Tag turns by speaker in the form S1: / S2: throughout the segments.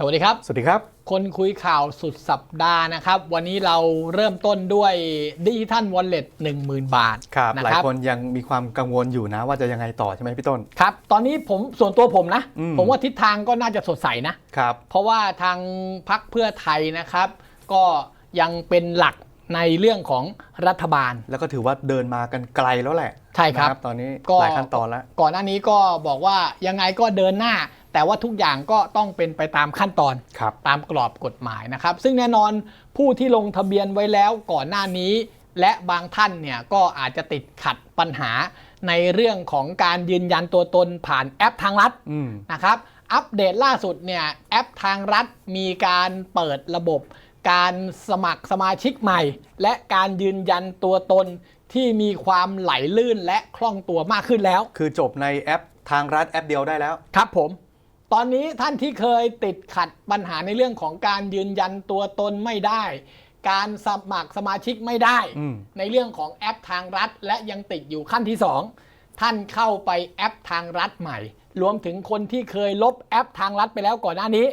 S1: สวัสดีครับ
S2: สวัสดีครับ
S1: คนคุยข่าวสุดสัปดาห์นะครับ วันนี้เราเริ่มต้นด้วยดิจิทัลวอลเล็ต10,000บาท
S2: ครับ
S1: นะ
S2: หลาย
S1: ครับ
S2: คนยังมีความกังวลอยู่นะ ว่าจะยังไงต่อใช่ไหมพี่ต้น
S1: ครับ ตอนนี้ผมส่วนตัวผมนะ
S2: อืม
S1: ผมว่าทิศทางก็น่าจะสดใสนะ
S2: ครับ
S1: เพราะว่าทางพักเพื่อไทยนะครับ ก็ยังเป็นหลักในเรื่องของรัฐบาล
S2: แล้วก็ถือว่าเดินมากันไกลแล้วแหละ
S1: ใช่ครับ
S2: นะตอนนี้
S1: ก็
S2: หลายขั้นตอนแล้ว
S1: ก่อนหน้านี้ก็บอกว่ายังไงก็เดินหน้า แต่ว่าทุกอย่างก็ต้องเป็นไปตามขั้นตอน
S2: ครับ
S1: ตามกรอบกฎหมายนะครับ ซึ่งแน่นอนผู้ที่ลงทะเบียนไว้แล้วก่อนหน้านี้ และบางท่านเนี่ยก็อาจจะติดขัดปัญหาในเรื่องของการยืนยันตัวตนผ่านแอปทางรัฐ
S2: อืม
S1: นะครับ อัปเดตล่าสุดเนี่ยแอปทางรัฐมีการเปิดระบบ การสมัครสมาชิกใหม่ และการยืนยันตัวตนที่มีความไหลลื่นและคล่องตัวมากขึ้นแล้ว
S2: คือจบในแอปทางรัฐแอปเดียวได้แล้ว
S1: ครับผม ตอนนี้ท่านที่เคยติดขัดปัญหาในเรื่องของการยืนยันตัวตนไม่ได้ การสมัครสมาชิกไม่ได้
S2: อืม
S1: ในเรื่องของแอปทางรัฐ และยังติดอยู่ขั้นที่ 2 ท่านเข้าไปแอปทางรัฐใหม่ รวมถึงคนที่เคยลบแอปทางรัฐไปแล้วก่อนหน้านี้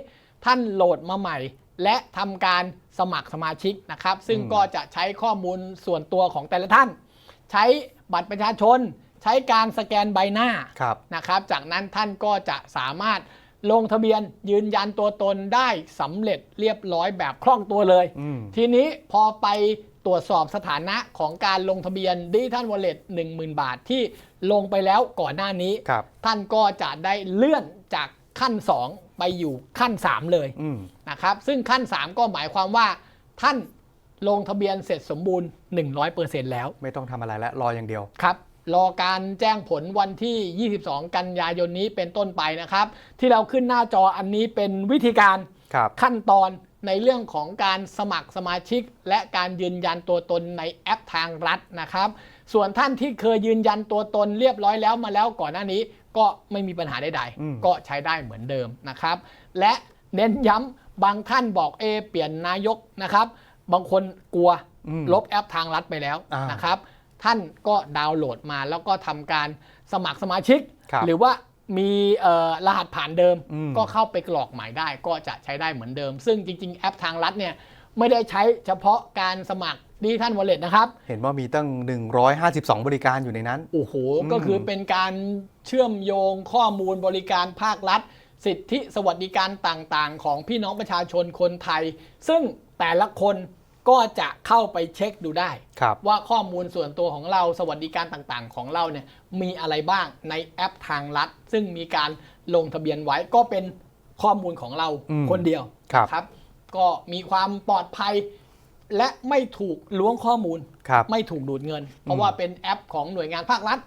S1: ท่านโหลดมาใหม่ และทำการสมัครสมาชิกนะครับ ซึ่ง
S2: อืม
S1: ก็จะใช้ข้อมูลส่วนตัวของแต่ละท่าน ใช้บัตรประชาชน ใช้การสแกนใบหน้า
S2: ครับ
S1: นะครับ จากนั้นท่านก็จะสามารถ ลงทะเบียนยืนยันตัวตนได้สำเร็จเรียบร้อยแบบคล่องตัวเลย
S2: อืม
S1: ทีนี้พอไปตรวจสอบสถานะของการลงทะเบียนดิจิทัลวอลเล็ต10,000 บาทที่ลงไปแล้วก่อนหน้านี้
S2: ครับ
S1: ท่านก็จะได้เลื่อนจากขั้น 2 ไปอยู่ขั้น 3 เลย
S2: อืม
S1: นะครับซึ่งขั้น 3 ก็หมายความว่าท่านลงทะเบียนเสร็จสมบูรณ์ 100%แล้ว
S2: ไม่ต้องทำอะไรแล้วรออย่างเดียว
S1: ครับ รอการแจ้งผลวันที่ 22 กันยายนนี้เป็นต้นไปนะครับ ที่เราขึ้นหน้าจออันนี้เป็นวิธีการ
S2: ครับ
S1: ขั้นตอนในเรื่องของการสมัครสมาชิก และการยืนยันตัวตนในแอปทางรัฐนะครับ ส่วนท่านที่เคยยืนยันตัวตนเรียบร้อยแล้วมาแล้วก่อนหน้านี้ก็ไม่มีปัญหาใด
S2: อืม
S1: ๆก็ใช้ได้เหมือนเดิมนะครับ และเน้นย้ำบางท่านบอกเอเปลี่ยนนายกนะครับ บางคนกลัว
S2: อืม
S1: ลบแอปทางรัฐไปแล้ว
S2: อ่าน
S1: นะครับ ท่านก็ดาวน์โหลดมา แล้วก็ทำการสมัครสมาชิก
S2: ครับ
S1: หรือว่ามีเอ่อรหัสผ่านเดิม
S2: อืม
S1: ก็เข้าไปกรอกหมายได้ก็จะใช้ได้เหมือนเดิม ซึ่งจริง ๆ แอปทางรัฐเนี่ยไม่ได้ใช้เฉพาะการสมัครดิจิทัลวอลเล็ตนะครับ
S2: เห็นว่ามีตั้ง 152 บริการอยู่ในนั้น
S1: โอ้โห
S2: อืม
S1: ก็คือเป็นการเชื่อมโยงข้อมูลบริการภาครัฐ สิทธิสวัสดิการต่างๆ ของพี่น้องประชาชนคนไทย ซึ่งแต่ละคน ก็จะเข้าไปเช็คดูได้
S2: ครับ
S1: ว่าข้อมูลส่วนตัวของเราสวัสดิการต่างๆ ของเราเนี่ยมีอะไรบ้างในแอปทางรัฐซึ่งมีการลงทะเบียนไว้ก็เป็นข้อมูลของเรา
S2: อืม
S1: คนเดียว
S2: ครับ
S1: ครับก็มีความปลอดภัยและไม่ถูกล้วงข้อมูล
S2: ครับ
S1: ไม่ถูกดูดเงิน เพราะว่าเป็นแอปของหน่วยงานภาครัฐ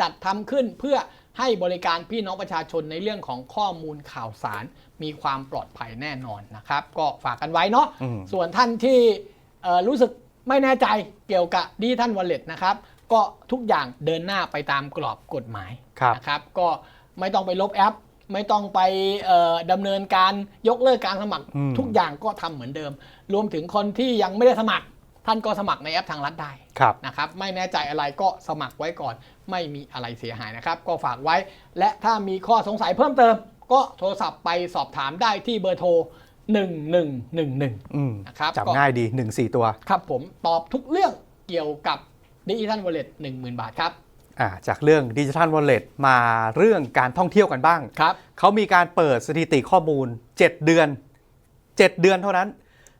S1: จัดทำขึ้นเพื่อให้บริการพี่น้องประชาชนในเรื่องของข้อมูลข่าวสาร มีความปลอดภัยแน่นอนนะครับ ก็ฝากกันไว้เนาะ
S2: อืม
S1: ส่วนท่านที่เอ่อ รู้สึกไม่แน่ใจเกี่ยวกับดิจิทัลวอลเล็ตนะครับก็ทุกอย่างเดินหน้าไปตามกรอบกฎหมาย
S2: ครับ
S1: นะครับก็ไม่ต้องไปลบแอป ไม่ต้องไปเอ่อดำเนินการยกเลิกการสมัคร
S2: อืม
S1: ทุกอย่างก็ทำเหมือนเดิม รวมถึงคนที่ยังไม่ได้สมัคร ท่านก็สมัครในแอปทางรัฐได้
S2: ครับ
S1: นะครับไม่แน่ใจอะไรก็สมัครไว้ก่อน ไม่มีอะไรเสียหายนะครับ ก็ฝากไว้ และถ้ามีข้อสงสัยเพิ่มเติม ก็โทรศัพท์ไปสอบถามได้ที่เบอร์โทร 1111
S2: อืม
S1: นะครับ
S2: จับง่ายดี 1 4 ตัว
S1: ครับผมตอบทุกเรื่องเกี่ยวกับดิจิทัลวอลเล็ต10,000บาทครับ
S2: อ่าจากเรื่องดิจิทัลวอลเล็ตมาเรื่องการท่องเที่ยวกันบ้าง
S1: ครับ
S2: เขามีการเปิดสถิติข้อมูล 7 เดือน 7 เดือนเท่านั้น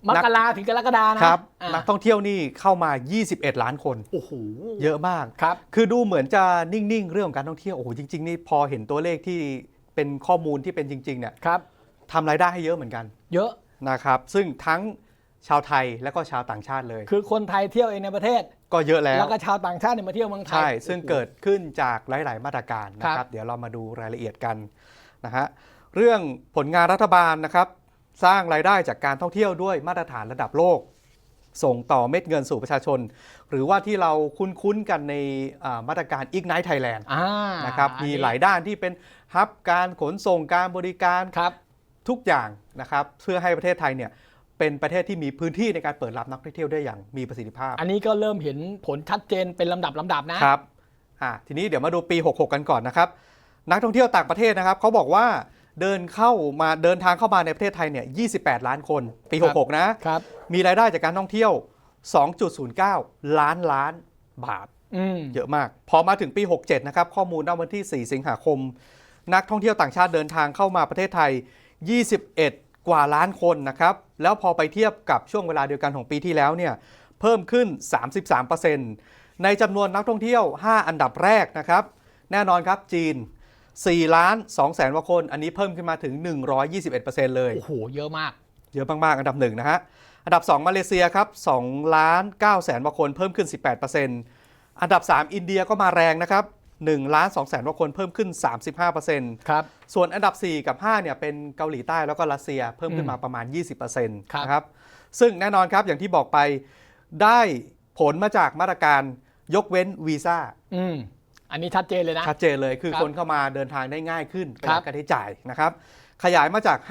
S1: มกราถึงกรกฎานะครับอ่า
S2: นักท่องเที่ยวนี่เข้ามา 21 ล้านคน
S1: โอ้โห
S2: เยอะมาก
S1: ครับ
S2: คือดูเหมือนจะนิ่งๆ เรื่องของการท่องเที่ยวโอ้โหจริง ๆ นี่พอเห็นตัวเลขที่เป็นข้อมูลที่เป็นจริงๆเนี่ย
S1: ครับ
S2: ทำรายได้ให้เยอะเหมือนกัน
S1: เยอะ
S2: นะครับ ซึ่งทั้งชาวไทยและก็ชาวต่างชาติเลย
S1: คือคนไทยเที่ยวเองในประเทศ
S2: ก็เยอะแล้ว
S1: แล้วก็ชาวต่างชาติเนี่ยมาเที่ยวเมืองไทย
S2: ใช่ ซึ่ง
S1: โอ้โห
S2: เกิดขึ้นจากหลาย ๆ มาตรการนะค
S1: ครั
S2: รับ
S1: บ
S2: เดี๋ยวเรามาดูรายละเอียดกันนะฮะ เรื่องผลงานรัฐบาลนะครับ สร้างรายได้จากการท่องเที่ยวด้วยมาตรฐานระดับโลก ส่งต่อเม็ดเงินสู่ประชาชน หรือว่าที่เราคุ้น ๆ กันในอ่ามาตรการ Ignite Thailand
S1: อ่า
S2: นะครับ
S1: อัน
S2: มี
S1: นี้
S2: หลายด้านที่เป็นฮับการขนส่งการบริการ
S1: ครับ
S2: ทุกอย่างนะครับเพื่อให้ประเทศไทยเนี่ยเป็นประเทศที่มีพื้นที่ในการเปิดรับนักท่องเที่ยวได้อย่างมีประสิทธิภาพ
S1: อันนี้ก็เริ่มเห็นผลชัดเจนเป็นลำดับลำดับนะ
S2: ครับอ่าทีนี้เดี๋ยวมาดูปี 66 กันก่อนนะครับ นักท่องเที่ยวต่างประเทศนะครับเขาบอกว่าเดินเข้ามาเดินทางเข้ามาในประเทศไทยเนี่ย 28 ล้านคนปี
S1: ครับ
S2: 66 นะ
S1: ครับ
S2: มีรายได้จากการท่องเที่ยว 2.09 ล้านล้านบาท
S1: อืม
S2: เยอะมาก พอมาถึงปี 67 นะครับ ข้อมูลณวันที่ 4 สิงหาคม นักท่องเที่ยวต่างชาติเดินทางเข้ามาประเทศไทย 21 กว่าล้านคนนะครับ แล้วพอไปเทียบกับช่วงเวลาเดียวกันของปีที่แล้วเนี่ยเพิ่มขึ้น 33%ในจำนวนนักท่องเที่ยว 5 อันดับแรกนะครับ แน่นอนครับจีน4ล้าน2แสนกว่าคน อันนี้เพิ่มขึ้นมาถึง 121%เลย
S1: โอ้โห เยอะมาก
S2: เยอะมาก ๆ อันดับหนึ่งนะฮะ อันดับ 2 มาเลเซียครับ2ล้าน9แสนกว่าคน เพิ่มขึ้น 18%อันดับ 3 อินเดียก็มาแรงนะครับ 1ล้าน2แสนกว่าคนเพิ่มขึ้น 35%
S1: ครับ
S2: ส่วนอันดับ 4 กับ 5 เนี่ยเป็นเกาหลีใต้แล้วก็รัสเซียเพิ่มขึ้นมาประมาณ 20%
S1: ครับ
S2: นะครับ ซึ่งแน่นอนครับอย่างที่บอกไปได้ผลมาจากมาตรการยกเว้นวีซ่า
S1: อืมอันนี้ชัดเจนเลยนะ
S2: ชัดเจนเลยคือ
S1: ครับ
S2: คนเข้ามาเดินทางได้ง่ายขึ้นประห
S1: ครั
S2: ยั
S1: บ
S2: ดการใช้จ่ายนะครับ ขยายมาจาก 5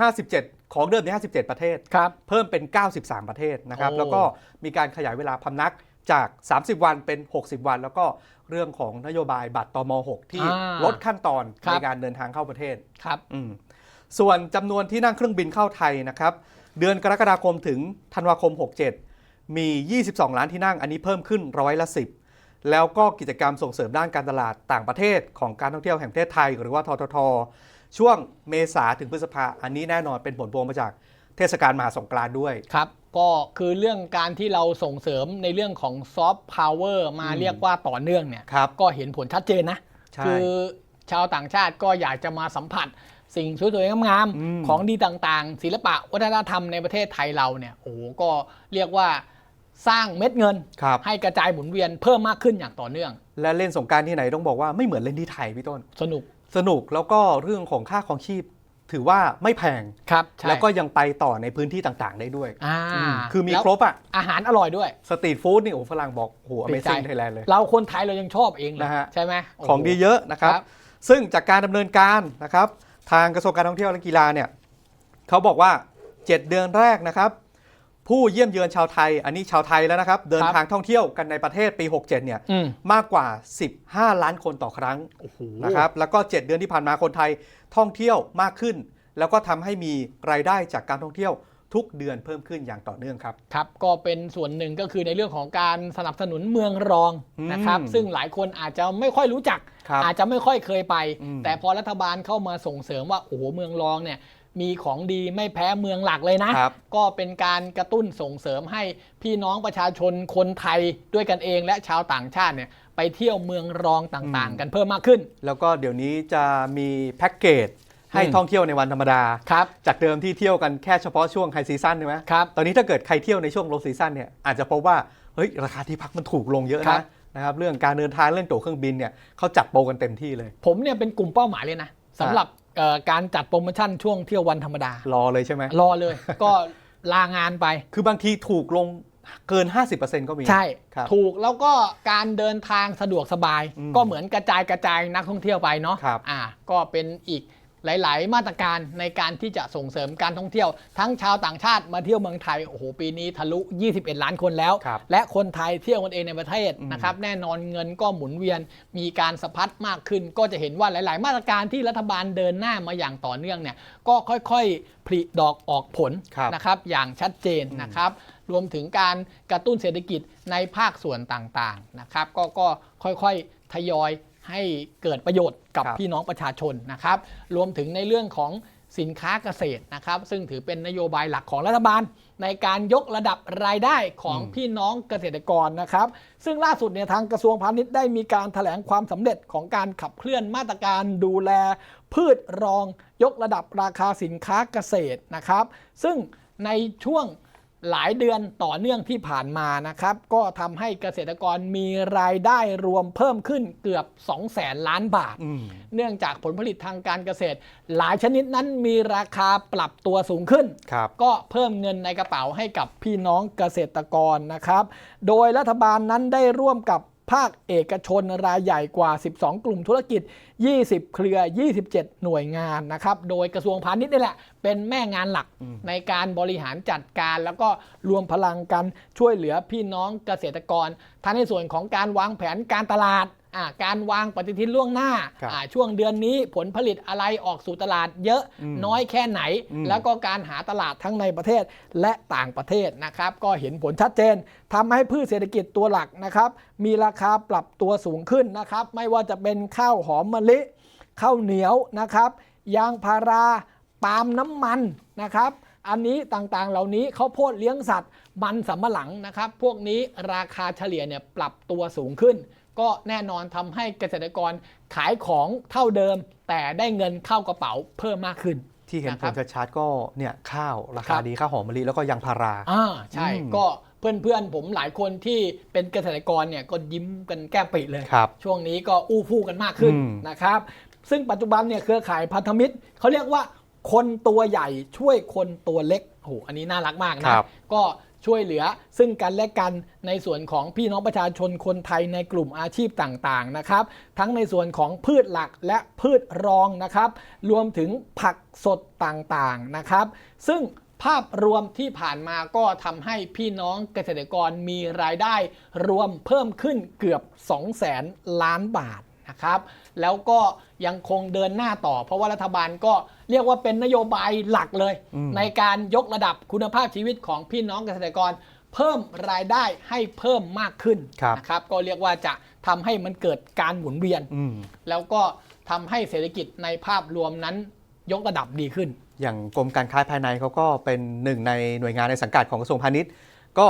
S2: 57 ของเดิมที่57 ประเทศ
S1: ครับ
S2: เพิ่มเป็น 93 ประเทศนะครับ
S1: โอ้
S2: แล้วก็มีการขยายเวลาพำนัก จาก 30 วันเป็น 60 วัน แล้วก็เรื่องของนโยบายบัตรตม6ที่
S1: อ่า
S2: ลดขั้นตอน
S1: ครับ
S2: ในการเดินทางเข้าประเทศ
S1: ครับ
S2: อืมส่วนจำนวนที่นั่งเครื่องบินเข้าไทยนะครับ เดือนกรกฎาคมถึงธันวาคม 67 มี 22 ล้านที่นั่งอันนี้เพิ่มขึ้นร้อยละ 10 แล้วก็กิจกรรมส่งเสริมด้านการตลาดต่างประเทศของการท่องเที่ยวแห่งประเทศไทย หรือว่าททท ช่วงเมษาถึงพฤษภาอันนี้แน่นอนเป็นผลพวงมาจาก เทศกาลมหาสงกรานต์ด้วย
S1: ครับ ก็คือเรื่องการที่เราส่งเสริมในเรื่องของซอฟต์พาวเวอร์มา
S2: อืม
S1: เรียกว่าต่อเนื่องเนี่ย
S2: ครับ
S1: ก็เห็นผลชัดเจนนะ
S2: ใช่
S1: คือชาวต่างชาติก็อยากจะมาสัมผัสสิ่งสวยๆงาม
S2: อืม
S1: ๆของดีต่างๆ ศิลปะวัฒนธรรมในประเทศไทยเราเนี่ยโอ้โหก็เรียกว่าสร้างเม็ดเงิน
S2: ครับ
S1: ให้กระจายหมุนเวียนเพิ่มมากขึ้นอย่างต่อเนื่อง
S2: และเล่นสงกรารที่ไหนต้องบอกว่าไม่เหมือนเล่นที่ไทยพี่ต้น
S1: สนุก
S2: สนุกแล้วก็เรื่องของค่าของชีพ ถือว่าไม่แพง
S1: ครับใช่
S2: แล้วก็ยังไปต่อในพื้นที่ต่างๆ ได้ด้วย
S1: อ่า
S2: อืมคือมี
S1: แล้ว
S2: ครบอะ
S1: อาหารอร่อยด้วย
S2: สตรีทฟู้ดนี่โอ้ฝรั่งบอกโอ้โห
S1: ติดใจ
S2: Amazing Thailand เลย
S1: เราคนไทยเรายังชอบเองเลย
S2: นะฮะ
S1: ใช่ไหมโโห
S2: ของดีเยอะนะครับ
S1: ครับ
S2: ซึ่งจากการดำเนินการนะครับ ทางกระทรวงการท่องเที่ยวและกีฬาเนี่ยเขาบอกว่า 7 เดือนแรกนะครับ ผู้เยี่ยมเยือนชาวไทย อันนี้ชาวไทยแล้วนะครับ เดินทางท่องเที่ยวกันในประเทศปี 67 เนี่ย
S1: อืม
S2: มากกว่า 15 ล้านคนต่อครั้ง
S1: โอ้โห
S2: นะครับ แล้วก็ 7 เดือนที่ผ่านมาคนไทยท่องเที่ยวมากขึ้น แล้วก็ทำให้มีรายได้จากการท่องเที่ยวทุกเดือนเพิ่มขึ้นอย่างต่อเนื่องครับ
S1: ครับ ก็เป็นส่วนหนึ่งก็คือในเรื่องของการสนับสนุนเมืองรอง
S2: อืม
S1: นะครับซึ่งหลายคนอาจจะไม่ค่อยรู้จัก
S2: ครับ
S1: อาจจะไม่ค่อยเคยไป
S2: อืม
S1: แต่พอรัฐบาลเข้ามาส่งเสริมว่าโอ้โหเมืองรองเนี่ย มีของดีไม่แพ้เมืองหลักเลยนะ
S2: ครับ
S1: ก็เป็นการกระตุ้นส่งเสริมให้พี่น้องประชาชนคนไทยด้วยกันเองและชาวต่างชาติเนี่ยไปเที่ยวเมืองรองต่าง
S2: อืม
S1: ๆกันเพิ่มมากขึ้น
S2: แล้วก็เดี๋ยวนี้จะมีแพ็กเกจให้
S1: อืม
S2: ท่องเที่ยวในวันธรรมดา
S1: ครับ
S2: จากเดิมที่เที่ยวกันแค่เฉพาะช่วงไฮซีซั่นใช่ไหม
S1: ครับ
S2: ตอนนี้ถ้าเกิดใครเที่ยวในช่วงโลซีซั่นเนี่ยอาจจะพบว่าเฮ้ยราคาที่พักมันถูกลงเยอะ
S1: ครั
S2: นะ
S1: บ
S2: นะครับเรื่องการเดินทางเรื่องตั๋วเครื่องบินเนี่ยเขาจัดโปรกันเต็มที่เลย
S1: ผมเนี่ยเป็นกลุ่มเป้าหมายเลยนะสำหรับ เอ่อการจัดโปรโมชั่นช่วงเที่ยววันธรรมดา
S2: รอเลยใช่ไหม
S1: รอเลย ก็ลางานไป
S2: คือบางทีถูกลงเกิน 50%ก็มี
S1: ใช่
S2: ครับ
S1: ถูกแล้วก็การเดินทางสะดวกสบาย
S2: อืม
S1: ก็เหมือนกระจายกระจายนักท่องเที่ยวไปเนาะ
S2: ครับ
S1: อ่า ก็เป็นอีก หลาย ๆ มาตรการในการที่จะส่งเสริมการท่องเที่ยว ทั้งชาวต่างชาติมาเที่ยวเมืองไทยโอ้โหปีนี้ทะลุ 21 ล้านคนแล้ว
S2: ครับ
S1: และคนไทยเที่ยวกันเองในประเทศ
S2: อืม
S1: นะครับแน่นอนเงินก็หมุนเวียนมีการสะพัดมากขึ้น ก็จะเห็นว่าหลาย ๆ มาตรการที่รัฐบาลเดินหน้ามาอย่างต่อเนื่องเนี่ยก็ค่อย ๆ ผลิดอกออกผล
S2: ครับ
S1: นะครับอย่างชัดเจนนะครับรวมถึงการกระตุ้นเศรษฐกิจในภาคส่วนต่าง ๆ นะครับก็ก็ค่อย ๆ ทยอย ให้เกิดประโยชน์กับ
S2: ครับ
S1: พี่น้องประชาชนนะครับ รวมถึงในเรื่องของสินค้าเกษตรนะครับ ซึ่งถือเป็นนโยบายหลักของรัฐบาล ในการยกระดับรายได้ของ
S2: อืม
S1: พี่น้องเกษตรกรนะครับ ซึ่งล่าสุดเนี่ยทางกระทรวงพาณิชย์ได้มีการถแถลงความสำเร็จของการขับเคลื่อนมาตรการดูแล พืชรอง ยกระดับราคาสินค้าเกษตรนะครับ ซึ่งในช่วง หลายเดือนต่อเนื่องที่ผ่านมานะครับ ก็ทำให้เกษตรกรมีรายได้รวมเพิ่มขึ้นเกือบ 2 แสนล้านบาท
S2: อืม
S1: เนื่องจากผลผลิตทางการเกษตร หลายชนิดนั้นมีราคาปรับตัวสูงขึ้น
S2: ครับ
S1: ก็เพิ่มเงินในกระเป๋าให้กับพี่น้องเกษตรกรนะครับ โดยรัฐบาลนั้นได้ร่วมกับ ภาคเอกชนรายใหญ่กว่า 12 กลุ่มธุรกิจ 20 เครือ 27 หน่วยงานนะครับ โดยกระทรวงพาณิชย์นี่แหละ เป็นแม่งานหลัก
S2: อืม
S1: ในการบริหารจัดการ แล้วก็รวมพลังกันช่วยเหลือพี่น้องเกษตรกรทั้งในส่วนของการวางแผนการตลาดอ่า การวางปฏิทินล่วงหน้า
S2: ครับ
S1: อ่าช่วงเดือนนี้ผลผลิตอะไรออกสู่ตลาดเยอะ
S2: อืม
S1: น้อยแค่ไหน
S2: อืม
S1: แล้วก็การหาตลาดทั้งในประเทศและต่างประเทศนะครับ ก็เห็นผลชัดเจนทำให้พืชเศรษฐกิจตัวหลักนะครับ มีราคาปรับตัวสูงขึ้นนะครับ ไม่ว่าจะเป็นข้าวหอมมะลิข้าวเหนียวนะครับ ยางพาราปาล์มน้ำมันนะครับ อันนี้ต่างๆเหล่านี้ข้าวโพดเลี้ยงสัตว์ มันสำปะหลังนะครับ พวกนี้ราคาเฉลี่ยเนี่ยปรับตัวสูงขึ้น ก็แน่นอนทำให้เกษตรกรขายของเท่าเดิม แต่ได้เงินเข้ากระเป๋าเพิ่มมากขึ้น
S2: ที่เห็น
S1: นะ
S2: ผ
S1: ครั
S2: ล
S1: บ
S2: ชัดๆก็เนี่ยข้าวรา
S1: ครั
S2: คา
S1: บ
S2: ดีข้าวหอมมะลิแล้วก็ยางพารา
S1: อ่าใช่
S2: อืม
S1: ก็เพื่อนๆ ผมหลายคนที่เป็นเกษตรกรเนี่ยก็ยิ้มกันแก้มปริเลย
S2: ครับ
S1: ช่วงนี้ก็อู้ฟู่กันมากขึ้น
S2: อืม
S1: นะครับ ซึ่งปัจจุบันเนี่ยเครือข่ายพันธมิตรเขาเรียกว่าคนตัวใหญ่ช่วยคนตัวเล็กโอ้โหอันนี้น่ารักมาก
S2: ค
S1: นะ
S2: รับ
S1: ก็ ช่วยเหลือ ซึ่งกันและกันในส่วนของพี่น้องประชาชนคนไทยในกลุ่มอาชีพต่างๆนะครับทั้งในส่วนของพืชหลักและพืชรองนะครับ รวมถึงผักสดต่างๆนะครับ ซึ่งภาพรวมที่ผ่านมาก็ทำให้พี่น้องเกษตรกรมีรายได้ รวมเพิ่มขึ้นเกือบ2แสนล้านบาท นะครับ แล้วก็ยังคงเดินหน้าต่อ เพราะว่ารัฐบาลก็เรียกว่าเป็นนโยบายหลักเลย
S2: อืม
S1: ในการยกระดับคุณภาพชีวิตของพี่น้องเกษตรกร เพิ่มรายได้ให้เพิ่มมากขึ้น
S2: ครับ
S1: นะครับ ก็เรียกว่าจะทำให้มันเกิดการหมุนเวียน
S2: อืม
S1: แล้วก็ทำให้เศรษฐกิจในภาพรวมนั้นยกระดับดีขึ้น
S2: อย่างกรมการค้าภายในเขาก็เป็นหนึ่งในหน่วยงานในสังกัดของกระทรวงพาณิชย์ ก็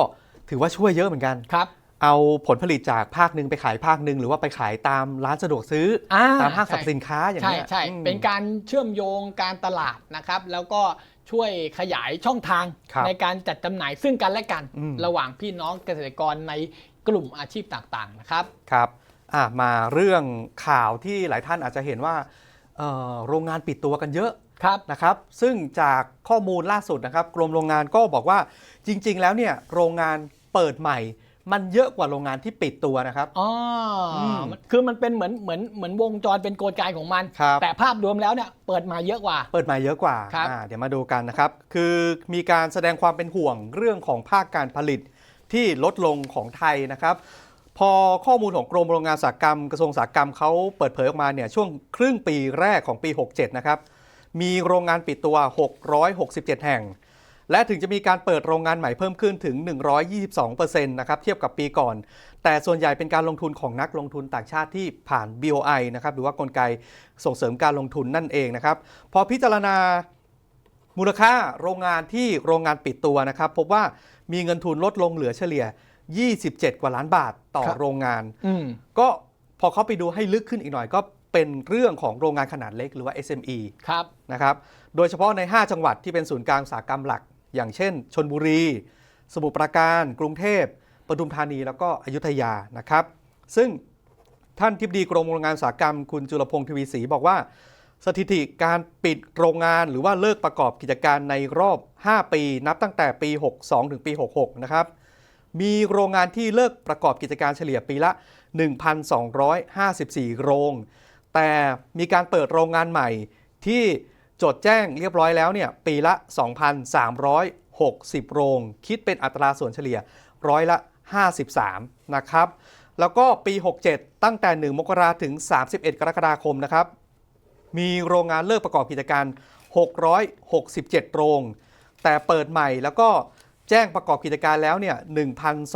S2: ถือว่าช่วยเยอะเหมือนกัน
S1: ครับ
S2: เอาผลผลิตจากภาคหนึ่งไปขายภาคหนึ่งหรือว่าไปขายตามร้านสะดวกซื้อ
S1: อ่า
S2: ตามห้างสรรพ
S1: ใช่
S2: สินค้าอย่าง
S1: ใช่
S2: เงี้ย
S1: ใช่
S2: อืม
S1: เป็นการเชื่อมโยงการตลาดนะครับ แล้วก็ช่วยขยายช่องทาง
S2: ครับ
S1: ในการจัดจำหน่ายซึ่งกันและกัน
S2: อืม
S1: ระหว่างพี่น้องเกษตรกรในกลุ่มอาชีพต่างๆนะครับ
S2: ครับอะมาเรื่องข่าวที่หลายท่านอาจจะเห็นว่าเอ่อโรงงานปิดตัวกันเยอะ
S1: ครับ
S2: นะครับซึ่งจากข้อมูลล่าสุดนะครับกรมโรงงานก็บอกว่าจริง ๆ แล้วเนี่ยโรงงานเปิดใหม่ มันเยอะกว่าโรงงานที่ปิดตัวนะครับ
S1: อ๋ออ
S2: ม
S1: มันคือมันเป็นเหมือนเหมือนเหมือนวงจรเป็นกลไกของมัน
S2: ครับ
S1: แต่ภาพรวมแล้วเนี่ยเปิดมาเยอะกว่า
S2: เปิดมาเยอะกว่า
S1: ครับ
S2: อ่า เดี๋ยวมาดูกันนะครับ คือมีการแสดงความเป็นห่วงเรื่องของภาคการผลิตที่ลดลงของไทยนะครับ พอข้อมูลของกรมโรงงานอุตสาหกรรมกระทรวงอุตสาหกรรมเขาเปิดเผยออกมาเนี่ยช่วงครึ่งปีแรกของปี 67 นะครับ มีโรงงานปิดตัว 667 แห่ง และถึงจะมีการเปิดโรงงานใหม่เพิ่มขึ้นถึง 122%นะครับเทียบกับปีก่อน แต่ส่วนใหญ่เป็นการลงทุนของนักลงทุนต่างชาติที่ผ่าน BOI นะครับหรือว่ากลไกส่งเสริมการลงทุนนั่นเองนะครับพอพิจารณามูลค่าโรงงานที่โรงงานปิดตัวนะครับ พบว่ามีเงินทุนลดลงเหลือเฉลี่ย 27 กว่าล้านบาทต่อ
S1: ครับ
S2: โรงงาน
S1: อืม
S2: ก็พอเขาไปดูให้ลึกขึ้นอีกหน่อยก็เป็นเรื่องของโรงงานขนาดเล็กหรือว่า SME
S1: ครับ
S2: นะครับ โดยเฉพาะใน 5 จังหวัดที่เป็นศูนย์กลางอุตสาหกรรมหลัก อย่างเช่น ชนบุรี สมุทรปราการ กรุงเทพปทุมธานีแล้วก็อยุธยานะครับ ซึ่งท่านทิบดีกรมโรงงานอุตสาหกรรม คุณจุลพงศ์ทวีศรีบอกว่า สถิติการปิดโรงงานหรือว่าเลิกประกอบกิจการในรอบ 5 ปี นับตั้งแต่ปี 62 ถึงปี 66 นะครับ มีโรงงานที่เลิกประกอบกิจการเฉลี่ยปีละ 1,254 โรง แต่มีการเปิดโรงงานใหม่ที่ จดแจ้งเรียบร้อยแล้วเนี่ยปีละ 2,360 โรง คิดเป็นอัตราส่วนเฉลี่ยร้อยละ 53 นะครับ แล้วก็ปี 67 ตั้งแต่ 1 มกราถึง 31 กรกฎาคมนะครับ มีโรงงานเลิกประกอบกิจการ 667 โรง แต่เปิดใหม่แล้วก็แจ้งประกอบกิจการแล้วเนี่ย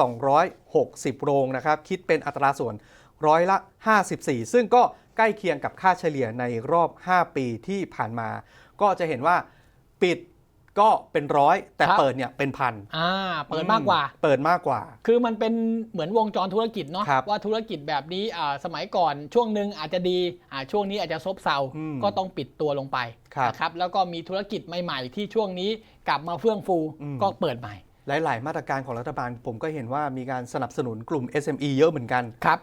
S2: 1,260 โรงนะครับ คิดเป็นอัตราส่วนร้อยละ 54 ซึ่งก็ ใกล้เคียงกับค่าเฉลี่ยในรอบ 5 ปีที่ผ่านมา ก็จะเห็นว่าปิดก็เป็นร้อยแต่
S1: ครับ
S2: เปิดเนี่ยเป็นพัน
S1: อ่าเปิดมากกว่า
S2: เปิดมากกว่า
S1: คือมันเป็นเหมือนวงจรธุรกิจเนาะ
S2: ครับ
S1: ว่าธุรกิจแบบนี้อ่าสมัยก่อนช่วงหนึ่งอาจจะดีอ่าช่วงนี้อาจจะซบเซา
S2: อืม
S1: ก็ต้องปิดตัวลงไป
S2: ครับ
S1: นะครับแล้วก็มีธุรกิจใหม่ๆ ที่ช่วงนี้กลับมาเฟื่องฟู
S2: อืม
S1: ก็เปิดใหม่
S2: หลาย ๆ มาตรการของรัฐบาลผมก็เห็นว่ามีการสนับสนุนกลุ่ม SME เยอะเหมือนกัน
S1: ครับ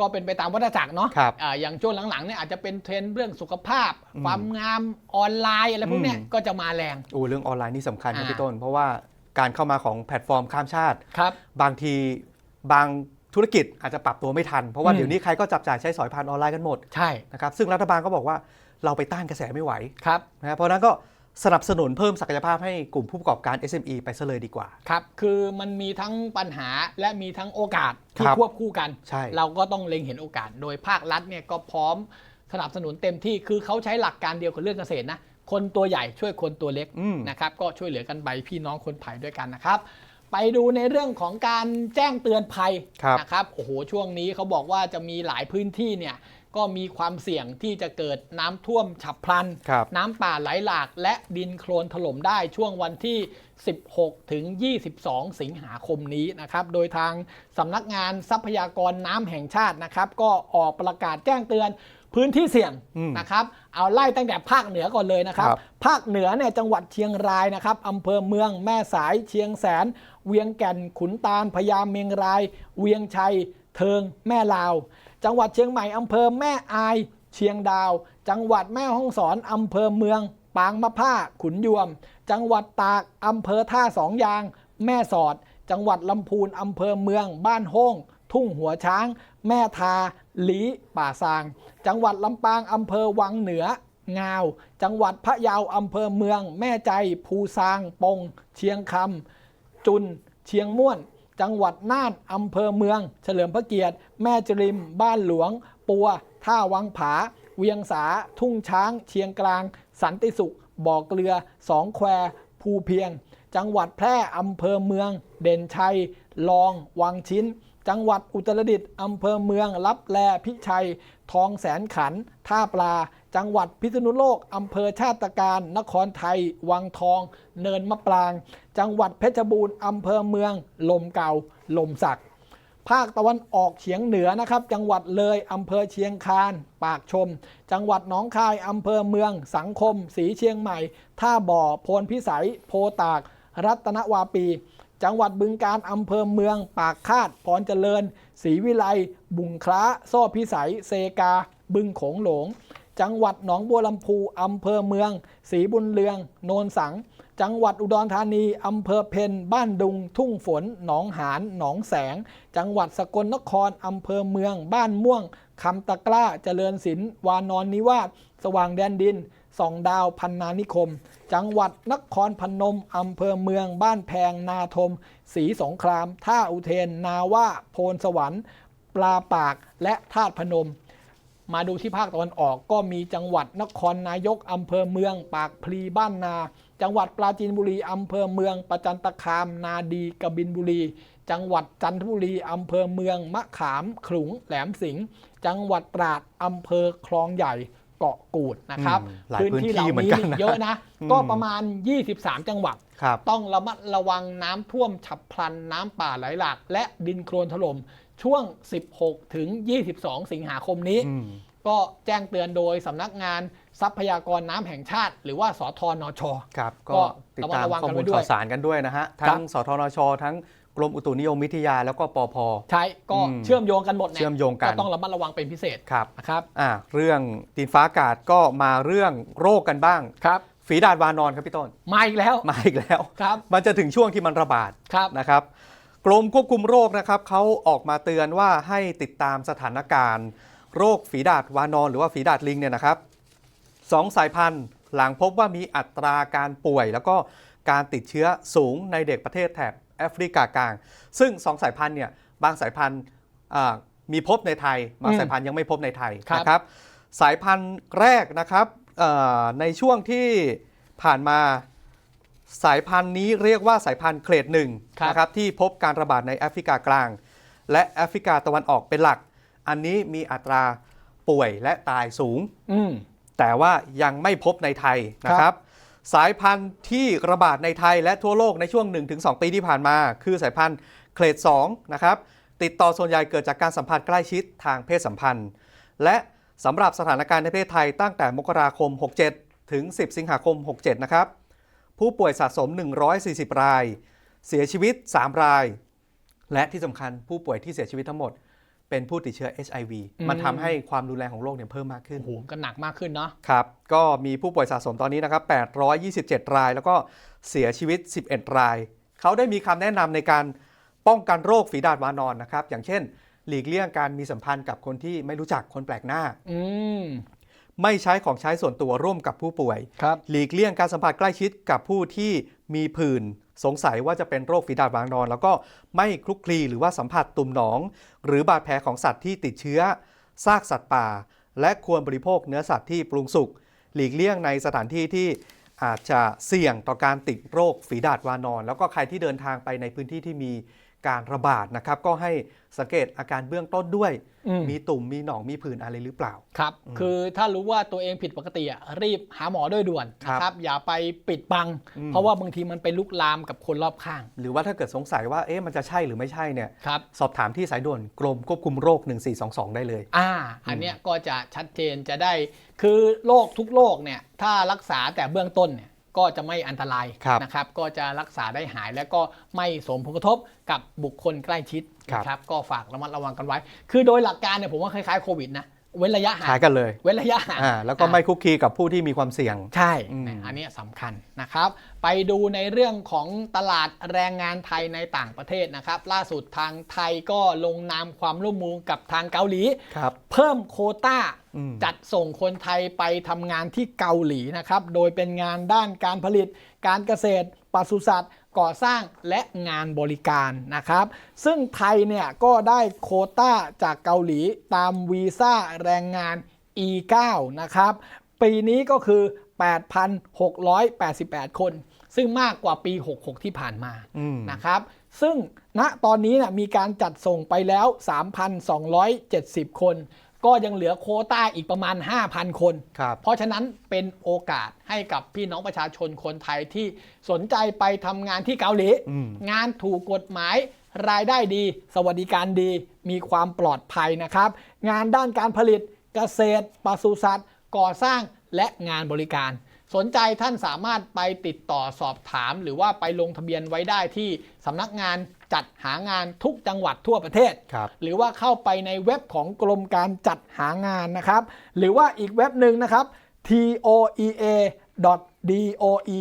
S1: ก็เป็นไปตามวัฏจักรเนาะ
S2: ครับ
S1: อ่าอย่างช่วงหลังๆเนี่ยอาจจะเป็นเทรนด์เรื่องสุขภาพ
S2: อืม
S1: ความงามออนไลน์อะไรพวกเนี้ย
S2: อืม
S1: ก็จะมาแรง
S2: โอ้เรื่องออนไลน์นี่สำคัญครับ
S1: อ่า
S2: พี่ต้น เพราะว่าการเข้ามาของแพลตฟอร์มข้ามชาติ
S1: ครับ
S2: บางทีบางธุรกิจอาจจะปรับตัวไม่ทัน เพราะว่า
S1: อืม
S2: เดี๋ยวนี้ใครก็จับจ่ายใช้สอยผ่านออนไลน์กันหมด
S1: ใช่
S2: นะครับซึ่งรัฐบาลก็บอกว่าเราไปต้านกระแสไม่ไหว
S1: ครับ
S2: นะเพราะฉะนั้นก็ สนับสนุนเพิ่มศักยภาพให้กลุ่มผู้ประกอบการ SME ไปซะเลยดีกว่า
S1: ครับ คือมันมีทั้งปัญหาและมีทั้งโอกาสที่
S2: ครับ
S1: ควบคู่กัน
S2: ใช่
S1: เราก็ต้องเล็งเห็นโอกาส โดยภาครัฐเนี่ยก็พร้อมสนับสนุนเต็มที่ คือเขาใช้หลักการเดียวกับเรื่องเกษตรนะ คนตัวใหญ่ช่วยคนตัวเล็ก
S2: อืม
S1: นะครับ ก็ช่วยเหลือกันไปพี่น้องคนไทยด้วยกันนะครับ ไปดูในเรื่องของการแจ้งเตือนภัย
S2: ครับ
S1: นะครับ โอ้โห ช่วงนี้เขาบอกว่าจะมีหลายพื้นที่เนี่ย ก็มีความเสี่ยงที่จะเกิดน้ำท่วมฉับพลัน
S2: ครับ
S1: น้ำป่าไหลหลาก และดินโคลนถล่มได้ช่วงวันที่ 16 ถึง 22 สิงหาคมนี้นะครับ โดยทางสำนักงานทรัพยากรน้ำแห่งชาตินะครับ ก็ออกประกาศแจ้งเตือนพื้นที่เสี่ยง
S2: อืม
S1: นะครับ เอาไล่ตั้งแต่ภาคเหนือก่อนเลยนะครับ
S2: ครับ
S1: ภาคเหนือเนี่ยจังหวัดเชียงรายนะครับอำเภอเมืองแม่สายเชียงแสน เวียงแก่นขุนตาลพญาเมงราย เวียงชัย เทิงแม่ลาว จังหวัดเชียงใหม่อำเภอแม่อาย เชียงดาว จังหวัดแม่ฮ่องสอนอำเภอเมือง ปางมะผ้าขุนยวม จังหวัดตากอำเภอท่าสองยาง แม่สอด จังหวัดลำพูนอำเภอเมือง บ้านโฮ่งทุ่งหัวช้าง แม่ทา หลี ป่าซาง จังหวัดลำปางอำเภอวังเหนืองาว จังหวัดพะเยาอำเภอเมือง แม่ใจ ภูซาง ปง เชียงคำจุน เชียงม่วน จังหวัดน่านอำเภอเมือง เฉลิมพระเกียรติ แม่จริม บ้านหลวง ปัว ท่าวังผา เวียงสา ทุ่งช้าง เชียงกลาง สันติสุข บ่อเกลือ สองแคว ภูเพียง จังหวัดแพร่อำเภอเมือง เด่นชัย ลอง วังชิ้น จังหวัดอุตรดิตถ์อำเภอเมือง ลับแล พิชัย ทองแสนขัน ท่าปลาจังหวัดพิษณุโลกอำเภอชาติการ นครไทย วังทอง เนินมะปราง จังหวัดเพชรบูรณ์อำเภอเมือง ลมเก่า ลมสัก ภาคตะวันออกเฉียงเหนือนะครับ จังหวัดเลยอำเภอเชียงคาน ปากชม จังหวัดหนองคายอำเภอเมือง สังคม สีเชียงใหม่ ท่าบ่อ โพนพิสัย โพตาก รัตนวาปี จังหวัดบึงการอำเภอเมือง ปากคาด พรเจริญ ศรีวิไล บุงคล้า ซ่พิสัย เซกา บึงโขงหลง จังหวัดหนองบัวลำพูอำเภอเมืองศรีบุญเรือง โนนสัง จังหวัดอุดรธานีอำเภอเพนบ้านดุง ทุ่งฝน หนองหานหนองแสง จังหวัดสกลนครอำเภอเมือง บ้านม่วงคำตะกร้าเจริญศิลป์วานอนนิวาสสว่างแดนดินสองดาวพันนานิคม จังหวัดนครพนมอำเภอเมือง บ้านแพง นาทมศรีสงคราม ท่าอุเทน นาว่าโพนสวรรค์ ปลาปากและธาตุพนม มาดูที่ภาคตะวันออกก็มีจังหวัดนครนายกอำเภอเมือง ปากพลีบ้านนา จังหวัดปราจีนบุรีอำเภอเมือง ประจันตคาม นาดีกบินบุรี จังหวัดจันทบุรีอำเภอเมือง มะขามขลุงแหลมสิงห์จังหวัดตราดอำเภอคลองใหญ่เกาะกูดนะครับ
S2: อืมหลายพื้นที่
S1: เหล่า
S2: เหมือน
S1: นี้
S2: กันนะ
S1: เยอะนะ
S2: อืม
S1: ก็ประมาณ 23 จังหวัด
S2: ครับ
S1: ต้องระมัดระวังน้ำท่วมฉับพลันน้ำป่าไหลหลาก และดินโคลนถล่ม ช่วง 16 ถึง 22 สิงหาคมนี้
S2: อืม
S1: ก็แจ้งเตือนโดยสำนักงานทรัพยากรน้ำแห่งชาติ หรือว่าสทนช
S2: ครับ
S1: ก็
S2: ก็ติดตาม
S1: ระวัง
S2: ข้อ
S1: กัน
S2: มู
S1: ไว้
S2: ล
S1: ด้วย
S2: ข่าวสารกันด้วยนะฮะ
S1: ครับ
S2: ทั้งสทนช ทั้งกรมอุตุนิยมวิทยาแล้วก็ปพ
S1: ใช่ก็
S2: อืม
S1: เชื่อมโยงกันหมดนี่
S2: เชื่อมโยงกัน
S1: ต้องระมัดระวังเป็นพิเศษ
S2: ครับ
S1: นะครับ
S2: อ่าเรื่องดินฟ้าอากาศก็มาเรื่องโรคกันบ้าง
S1: ครับ
S2: ฝีดาดวานอนครับพี่ต้น
S1: มาอีกแล้ว
S2: มาอีกแล้ว
S1: ครับ
S2: มันจะถึงช่วงที่มันระบาด
S1: ครับ
S2: นะครับ กรมควบคุมโรคนะครับเขาออกมาเตือนว่าให้ติดตามสถานการณ์ โรคฝีดาดวานอนหรือว่าฝีดาดลิงเนี่ยนะครับสองสายพันธุ์หลังพบว่ามีอัตราการป่วย แล้วก็การติดเชื้อสูงในเด็กประเทศแถบแอฟริกากลาง ซึ่งสองสายพันธุ์เนี่ยบางสายพันธุ์อ่ามีพบในไทยบาง
S1: อืม
S2: สายพันธุ์ยังไม่พบในไทย
S1: ครับ
S2: นะครับ สายพันธุ์แรกนะครับเอ่อในช่วงที่ผ่านมา สายพันธุ์นี้เรียกว่าสายพันธุ์เคลดหนึ่ง
S1: ครับ
S2: นะครับที่พบการระบาดในแอฟริกากลาง และแอฟริกาตะวันออกเป็นหลัก อันนี้มีอัตราป่วยและตายสูง
S1: อืม
S2: แต่ว่ายังไม่พบในไทยนะครับ สายพันธุ์ที่ระบาดในไทยและทั่วโลกในช่วง 1-2 ปีที่ผ่านมา คือสายพันธุ์เคลด2นะครับติดต่อส่วนใหญ่เกิดจากการสัมผัสใกล้ชิดทางเพศสัมพันธ์ และสำหรับสถานการณ์ในประเทศไทยตั้งแต่มกราคม 67 ถึง 10 สิงหาคม 67 นะครับ ผู้ป่วยสะสม 140 ราย เสียชีวิต 3 ราย และที่สำคัญผู้ป่วยที่เสียชีวิตทั้งหมด เป็นผู้ติดเชื้อ HIV
S1: อืม
S2: มันทำให้ความรุนแรงของโรคเนี่ยเพิ่มมากขึ้น
S1: โอ้โหก็หนักมากขึ้นเนาะ
S2: ครับ ก็มีผู้ป่วยสะสมตอนนี้นะครับ 827 ราย แล้วก็เสียชีวิต 11 ราย เขาได้มีคำแนะนำในการป้องกันโรคฝีดาดวานอนนะครับ อย่างเช่น หลีกเลี่ยงการมีสัมพันธ์กับคนที่ไม่รู้จักคนแปลกหน้า
S1: อืม
S2: ไม่ใช้ของใช้ส่วนตัวร่วมกับผู้ป่วย
S1: ครับ
S2: หลีกเลี่ยงการสัมผัสใกล้ชิดกับผู้ที่มีผื่นสงสัยว่าจะเป็นโรคฝีดาดวางนอน แล้วก็ไม่คลุกคลีหรือว่าสัมผัสตุ่มหนอง หรือบาดแผลของสัตว์ที่ติดเชื้อ ซากสัตว์ป่า และควรบริโภคเนื้อสัตว์ที่ปรุงสุกหลีกเลี่ยงในสถานที่ที่อาจจะเสี่ยงต่อการติดโรคฝีดาดวานอน แล้วก็ใครที่เดินทางไปในพื้นที่ที่มี การระบาดนะครับ ก็ให้สังเกตอาการเบื้องต้นด้วย
S1: อืม
S2: มีตุ่มมีหนองมีผื่นอะไรหรือเปล่า
S1: ครับ คือถ้ารู้ว่าตัวเองผิดปกติอะรีบหาหมอโดยด่วน
S2: ครับ
S1: นะครับ อย่าไปปิดบัง
S2: อืม
S1: เพราะว่าบางทีมันไปลุกลามกับคนรอบข้าง
S2: หรือว่าถ้าเกิดสงสัยว่าเอ๊ะมันจะใช่หรือไม่ใช่เนี่ย
S1: ครับ
S2: สอบถามที่สายด่วนกรมควบคุมโรค 1422 ได้เลย
S1: อ่า อันเนี้ยก็จะชัดเจนจะได้ คือโรคทุกโรคเนี่ยถ้ารักษาแต่เบื้องต้นเนี่ย ก็จะไม่อันตราย
S2: ครับ
S1: นะครับ ก็จะรักษาได้หายและก็ไม่สมผลกระทบกับบุคคลใกล้ชิด
S2: ครับ
S1: นะครับ ก็ฝากระมัดระวังกันไว้ คือโดยหลักการเนี่ยผมว่าคล้ายๆโควิดนะเว้นระยะห่าง
S2: ขายกันเลย
S1: เว้นระยะห่าง
S2: อ่าแล้วก็ไม่คุกคีกับผู้ที่มีความเสี่ยง
S1: ใช่
S2: อืม
S1: อันเนี้ยสำคัญนะครับ ไปดูในเรื่องของตลาดแรงงานไทยในต่างประเทศนะครับ ล่าสุดทางไทยก็ลงนามความร่วมมือกับทางเกาหลี
S2: ครับ
S1: เพิ่มโควต้า
S2: อืม
S1: จัดส่งคนไทยไปทำงานที่เกาหลีนะครับ โดยเป็นงานด้านการผลิต การเกษตรปศุสัตว์ ก่อสร้างและงานบริการนะครับ ซึ่งไทยเนี่ยก็ได้โควต้าจากเกาหลีตามวีซ่าแรงงาน E9 นะครับ ปีนี้ก็คือ 8,688 คน ซึ่งมากกว่าปี 66 ที่ผ่านมา
S2: อืม
S1: นะครับซึ่งณตอนนี้นะมีการจัดส่งไปแล้ว 3,270 คน ก็ยังเหลือโควต้าอีกประมาณ 5,000 คน
S2: ครับ
S1: เพราะฉะนั้นเป็นโอกาสให้กับพี่น้องประชาชนคนไทยที่สนใจไปทำงานที่เกาหลี
S2: อืม
S1: งานถูกกฎหมาย รายได้ดี สวัสดิการดี มีความปลอดภัยนะครับ งานด้านการผลิตเกษตรปศุสัตว์ ก่อสร้างและงานบริการ สนใจท่านสามารถไปติดต่อสอบถาม หรือว่าไปลงทะเบียนไว้ได้ที่สำนักงาน จัดหางานทุกจังหวัดทั่วประเทศ
S2: ครับ
S1: หรือว่าเข้าไปในเว็บของกรมการจัดหางานนะครับ หรือว่าอีกเว็บหนึ่งนะครับ toea.doe.go.th
S2: อื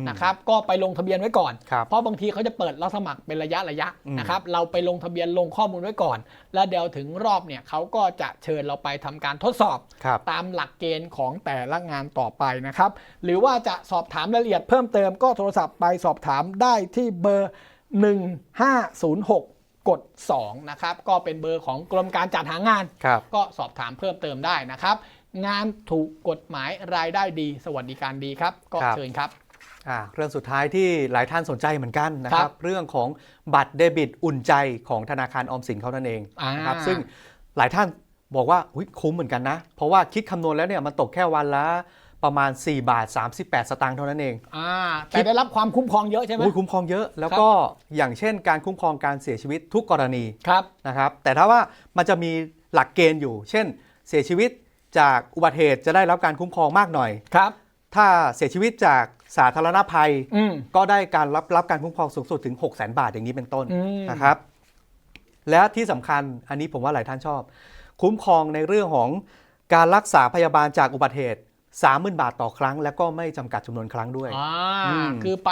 S2: ม
S1: นะครับก็ไปลงทะเบียนไว้ก่อน
S2: ครับ
S1: เพราะบางทีเขาจะเปิดรับสมัครเป็นระยะระยะ
S2: อืม
S1: นะครับเราไปลงทะเบียนลงข้อมูลไว้ก่อน แล้วเดี๋ยวถึงรอบเนี่ยเขาก็จะเชิญเราไปทำการทดสอบ
S2: ครับ
S1: ตามหลักเกณฑ์ของแต่ละงานต่อไปนะครับ หรือว่าจะสอบถามรายละเอียดเพิ่มเติมก็โทรศัพท์ไปสอบถามได้ที่เบอร์ 1506กด2นะครับก็เป็นเบอร์ของกรมการจัดหางาน
S2: ครับ
S1: ก็สอบถามเพิ่มเติมได้นะครับ งานถูกกฎหมายรายได้ดี สวัสดิการดีครับ ก็
S2: ครับ
S1: เชิญครับ
S2: อ่าเรื่องสุดท้ายที่หลายท่านสนใจเหมือนกันนะค
S1: ครั
S2: รับ
S1: บ
S2: เรื่องของบัตรเดบิตอุ่นใจของธนาคารออมสินเขานั่นเอง
S1: อ่าน
S2: นะครับซึ่งหลายท่านบอกว่าอุ๊ยคุ้มเหมือนกันนะ เพราะว่าคิดคำนวณแล้วเนี่ยมันตกแค่วันละประมาณ 4 บาท 38 สตางค์เท่านั้นเอง
S1: อ่าแต่ได้รับความคุ้มครองเยอะใช่ไหม
S2: อุ๊ยคุ้มครองเยอะ แล้วก็อย่างเช่นการคุ้มครองการเสียชีวิตทุกกรณี
S1: ครับ
S2: นะครับ แต่ถ้าว่ามันจะมีหลักเกณฑ์อยู่ เช่น เสียชีวิต จากอุบัติเหตุจะได้รับการคุ้มครองมากหน่อย
S1: ครับ
S2: ถ้าเสียชีวิตจากสาธารณภัย
S1: อืม
S2: ก็ได้การรับรับการคุ้มครองสูงสุดถึง 6 0 0 0 0 0บาทอย่างนี้เป็นต้น
S1: อืม
S2: นะครับ และที่สำคัญอันนี้ผมว่าหลายท่านชอบ คุ้มครองในเรื่องของการรักษาพยาบาลจากอุบัติเหตุ 30,000 บาทต่อครั้ง และก็ไม่จำกัดจำนวนครั้งด้วย
S1: อ่า
S2: อืม
S1: คือไป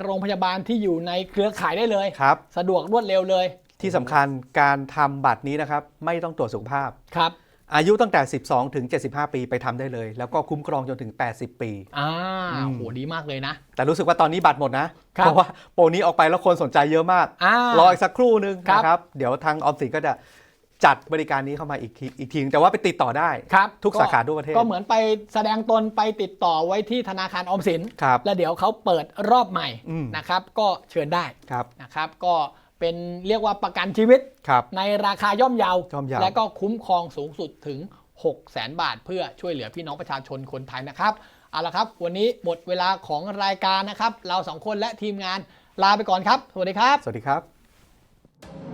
S1: โรงพยาบาลที่อยู่ในเครือข่ายได้เลย
S2: ครับ
S1: สะดวกรวดเร็วเลย
S2: ที่สำคัญการทำบัตรนี้นะครับ ไม่ต้องตรวจสุขภาพ
S1: ครับ
S2: อายุตั้งแต่ 12 ถึง 75 ปีไปทำได้เลย แล้วก็คุ้มครองจนถึง 80 ปี
S1: อ่า
S2: อืม
S1: โหดีมากเลยนะ
S2: แต่รู้สึกว่าตอนนี้บัตรหมดนะ
S1: ครับ
S2: เพราะว่าโปรนี้ออกไปแล้วคนสนใจเยอะมาก
S1: อ่าร
S2: ออีกสักครู่นึง
S1: ครับ
S2: นะครับ เดี๋ยวทางออมสินก็จะจัดบริการนี้เข้ามาอีกทีอีกทีนึงแต่ว่าไปติดต่อได้
S1: ครับ
S2: ทุกสาขาทั่วประเทศ
S1: ก็เหมือนไปแสดงตนไปติดต่อไว้ที่ธนาคารออมสิน
S2: ครับ
S1: แล้วเดี๋ยวเขาเปิดรอบใหม่
S2: อืม
S1: นะครับ ก็เชิญได้
S2: ครับ
S1: นะครับ ก็ เป็นเรียกว่าประกันชีวิต
S2: ครับ
S1: ในราคาย่อมเยา
S2: ย่อมเยา
S1: และก็คุ้มครองสูงสุดถึง 6 0 0 0 0 0บาท เพื่อช่วยเหลือพี่น้องประชาชนคนไทยนะครับเอาละครับ วันนี้หมดเวลาของรายการนะครับ เราสองคนและทีมงานลาไปก่อนครับ สวัสดีครับ
S2: สวัสดีครับ